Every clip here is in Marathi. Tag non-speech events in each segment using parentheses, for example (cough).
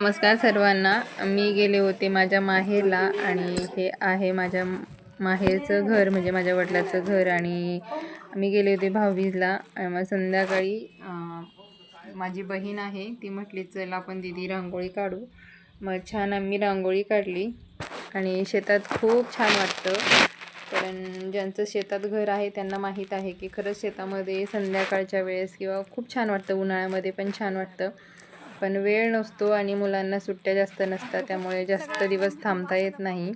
नमस्कार सर्वांना. मी गेले होते माझ्या माहेरला आणि हे आहे माझ्या माहेरचं घर म्हणजे माझ्या वडिलाचं घर आणि मी गेले होते भाऊबीजला. आणि मग संध्याकाळी माझी बहीण आहे ती म्हटली चल आपण दिदी रांगोळी काढू. मग छान आम्ही रांगोळी काढली आणि शेतात खूप छान वाटतं. कारण ज्यांचं शेतात घर आहे त्यांना माहीत आहे की खरंच शेतामध्ये संध्याकाळच्या वेळेस किंवा खूप छान वाटतं उन्हाळ्यामध्ये पण छान वाटतं. पण वेळ नसतो आणि मुलांना सुट्ट्या जास्त नसतात त्यामुळे जास्त दिवस थांबता येत नाही.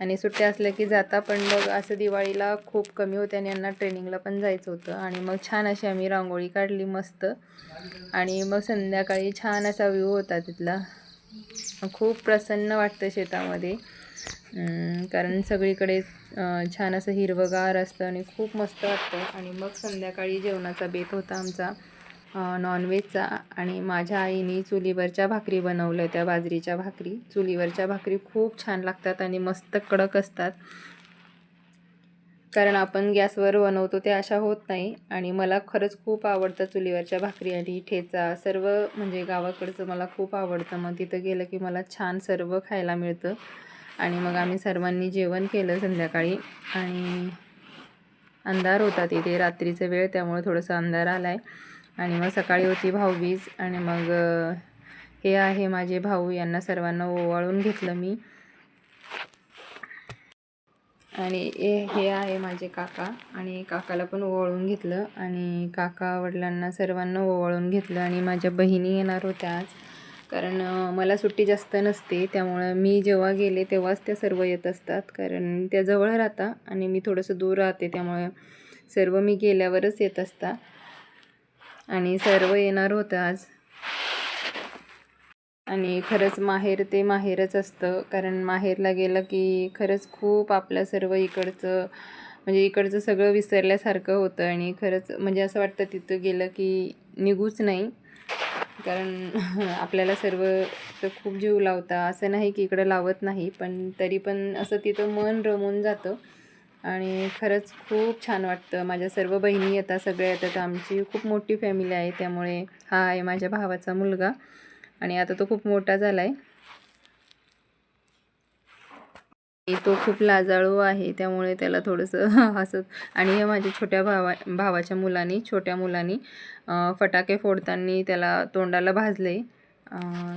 आणि सुट्ट्या असल्या की जाता पण मग असं दिवाळीला खूप कमी होते आणि यांना ट्रेनिंगला पण जायचं होतं. आणि मग छान अशी आम्ही रांगोळी काढली मस्त. आणि मग संध्याकाळी छान असा व्ह्यू होता तिथला. खूप प्रसन्न वाटतं शेतामध्ये. कारण सगळीकडे छान असं हिरवंगार असतं आणि खूप मस्त वाटतं. आणि मग संध्याकाळी जेवणाचा बेत होता आमचा. नॉनव्हेजचा आणि माझ्या आईने चुलीवरच्या भाकरी बनवल्या त्या बाजरीच्या भाकरी. चुलीवरच्या भाकरी खूप छान लागतात आणि मस्त कडक असतात. कारण आपण गॅसवर बनवतो ते अशा होत नाही आणि मला खरंच खूप आवडतं चुलीवरच्या भाकरी आणि ठेचा सर्व म्हणजे गावाकडचं मला खूप आवडतं. मग तिथं गेलं की मला छान सर्व खायला मिळतं. आणि मग आम्ही सर्वांनी जेवण केलं संध्याकाळी आणि अंधार होता तिथे. रात्रीचा वेळ त्यामुळे थोडंसं अंधार आला आहे आणि मग सकाळी होती भाऊबीज आणि मग हे आहे माझे भाऊ यांना सर्वांना ओवाळून घेतलं मी. आणि हे हे आहे माझे काका आणि काकाला पण ओवाळून घेतलं आणि काका वडिलांना सर्वांना ओवाळून घेतलं आणि माझ्या बहिणी येणार होत्या आज. कारण मला सुट्टी जास्त नसते त्यामुळं मी जेव्हा गेले तेव्हाच त्या सर्व येत असतात. कारण त्या जवळ राहता आणि मी थोडंसं दूर राहते त्यामुळे सर्व मी गेल्यावरच येत असता. आणि सर्व येणार होतं आज. आणि खरंच माहेर ते माहेरच असतं. कारण माहेरला गेलं की खरंच खूप आपलं सर्व इकडचं म्हणजे इकडचं सगळं विसरल्यासारखं होतं. आणि खरंच म्हणजे असं वाटतं तिथं गेलं की निघूच नाही. कारण (laughs) आपल्याला सर्व तर खूप जीव लावता. असं नाही की इकडं लावत नाही पण तरी पण असं तिथं मन रमून जातं. आणि खरंच खूप छान वाटतं. माझ्या सर्व बहिणी येतात सगळ्या येतात आमची खूप मोठी फॅमिली आहे. त्यामुळे हा आहे माझ्या भावाचा मुलगा. आणि आता तो खूप मोठा झाला आहे तो खूप लाजाळू आहे. त्यामुळे त्याला थोडंसं (laughs) हसत आणि हे माझ्या छोट्या भावा भावाच्या मुलांनी छोट्या मुलांनी फटाके फोडताना त्याला तोंडाला भाजले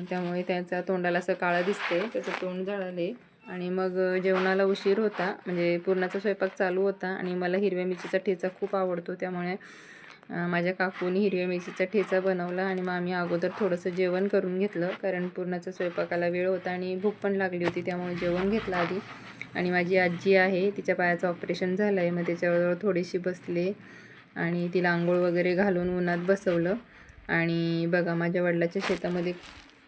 त्यामुळे त्याचा तोंडाला असं काळं दिसते त्याचं तोंड जळाले आणि मग जेवणाला उशीर होता. म्हणजे पुरणाचा स्वयंपाक चालू होता आणि मला हिरव्या मिरचीचा ठेचा खूप आवडतो. त्यामुळे माझ्या काकूनी हिरव्या मिरचीचा ठेचा बनवला आणि मग आम्ही अगोदर थोडंसं जेवण करून घेतलं. कारण पुरणाचा स्वयंपाकाला वेळ होता आणि भूक पण लागली होती त्यामुळे जेवण घेतलं आधी. आणि माझी आजी आहे तिच्या पायाचं ऑपरेशन झालं आहे मग त्याच्यावर थोडीशी बसले आणि तिला आंघोळ वगैरे घालून उन्हात बसवलं. आणि बघा माझ्या वडिलाच्या शेतामध्ये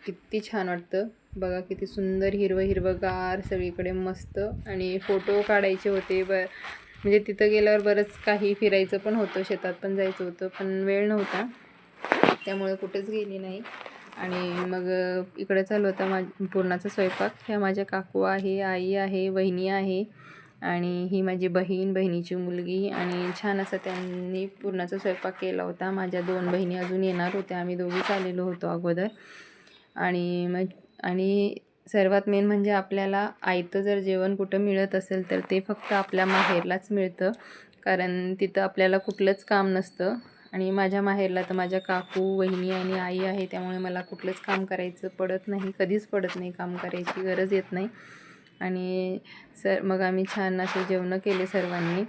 किती छान वाटतं. बघा किती सुंदर हिरवं हिरवंगार सगळीकडे मस्त. आणि फोटो काढायचे होते. ब म्हणजे तिथं गेल्यावर बरंच काही फिरायचं पण होतं शेतात पण जायचं होतं पण वेळ नव्हता. त्यामुळे कुठेच गेली नाही. आणि मग इकडे चालू होता मा पुरणाचा स्वयंपाक. ह्या माझ्या काकू आहे आई आहे वहिनी आहे. आणि ही माझी बहीण बहिणीची मुलगी. आणि छान असा त्यांनी पुरणाचा स्वयंपाक केला होता. माझ्या दोन बहिणी अजून येणार होत्या. आम्ही दोघीच आलेलो होतो अगोदर. आणि मग आणि सर्वात मेन म्हणजे आपल्याला आयतं जर जेवण कुठं मिळत असेल तर ते फक्त आपल्या माहेरलाच मिळतं. कारण तिथं आपल्याला कुठलंच काम नसतं. आणि माझ्या माहेरला तर माझ्या काकू वहिनी आणि आई आहे त्यामुळे मला कुठलंच काम करायचं पडत नाही. कधीच पडत नाही काम करायची गरज येत नाही. आणि सर मग आम्ही छान असे जेवणं केले सर्वांनी.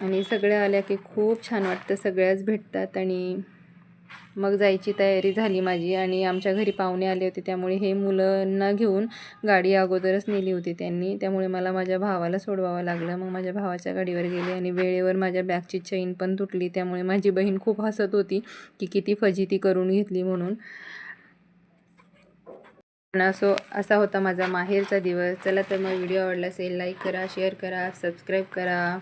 आणि सगळ्या आल्या की खूप छान वाटतं. सगळ्याच भेटतात आणि मग जायची तयारी झाली माझी आणि आमच्या घरी पाहुणे आले होते त्यामुळे हे मुलांना घेऊन गाडी अगोदरच नेली होती त्यांनी. त्यामुळे मला माझ्या भावाला सोडवावं लागलं. मग माझ्या भावाच्या गाडीवर गेले आणि वेळेवर माझ्या बॅगची चैन पण तुटली. त्यामुळे माझी बहीण खूप हसत होती की किती फजिती करून घेतली म्हणून. असो असा होता माझा माहेरचा दिवस. चला तर मग व्हिडिओ आवडला असेल लाईक करा शेअर करा सबस्क्राईब करा.